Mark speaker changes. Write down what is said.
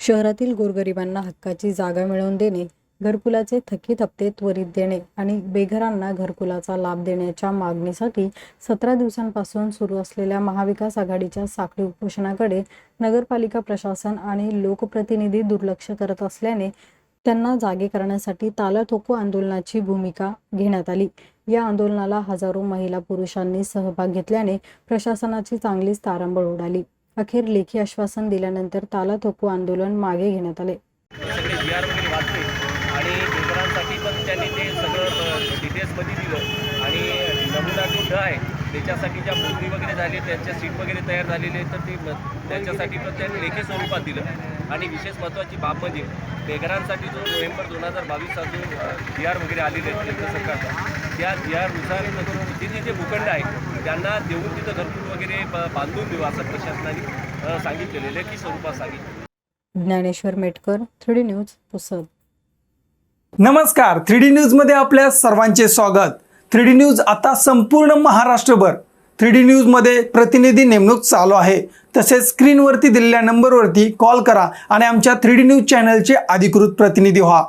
Speaker 1: शहरातील गोरगरिबांना हक्काची जागा मिळवून देणे घरकुलाचे थकीत हप्ते त्वरित देणे आणि बेघरांना घरकुलाचा लाभ देण्याच्या मागणीसाठी सतरा दिवसांपासून सुरू असलेल्या महाविकास आघाडीच्या साखळी उपोषणाकडे नगरपालिका प्रशासन आणि लोकप्रतिनिधी दुर्लक्ष करत असल्याने त्यांना जागे करण्यासाठी तालाठोको आंदोलनाची भूमिका घेण्यात आली. या आंदोलनाला हजारो महिला पुरुषांनी सहभाग घेतल्याने प्रशासनाची चांगलीच तारांबळ उडाली. अखेर लेखी आश्वासन दिल्यानंतर ताला थोपू आंदोलन मागे घेण्यात आले.
Speaker 2: सगळे जी आर वगैरे वाचले आणि लेकरांसाठी पण त्यांनी ते सगळं डिटेल्समध्ये दिलं. आणि नमुना जो ड आहे त्याच्यासाठी ज्या मोजणी वगैरे झाली त्यांच्या सीट वगैरे तयार झालेले तर ते म- त्याच्यासाठी पण त्यांनी लेखी स्वरूपात दिलं. आणि विशेष महत्त्वाची बाब म्हणजे बेघरांसाठी जो नोव्हेंबर दोन हजार बावीसचा जो जी आर वगैरे आलेले आहेत केंद्र सरकारचा त्या जी आरनुसार तिथे जे भूखंड आहे त्यांना देऊन तिथं घरकुल वगैरे बांधून देऊ असं प्रशासनाने सांगितलेलं लेखी स्वरूपात सांगितलं.
Speaker 1: Dnyaneshwar Metkar three news Pusad.
Speaker 3: नमस्कार थ्री डी न्यूजमध्ये आपल्या सर्वांचे स्वागत. थ्री डी न्यूज आता संपूर्ण महाराष्ट्रभर. थ्री डी न्यूजमध्ये प्रतिनिधी नेमणूक चालू आहे. तसेच स्क्रीनवरती दिलेल्या नंबरवरती कॉल करा आणि आमच्या थ्री डी न्यूज चॅनलचे अधिकृत प्रतिनिधी व्हा.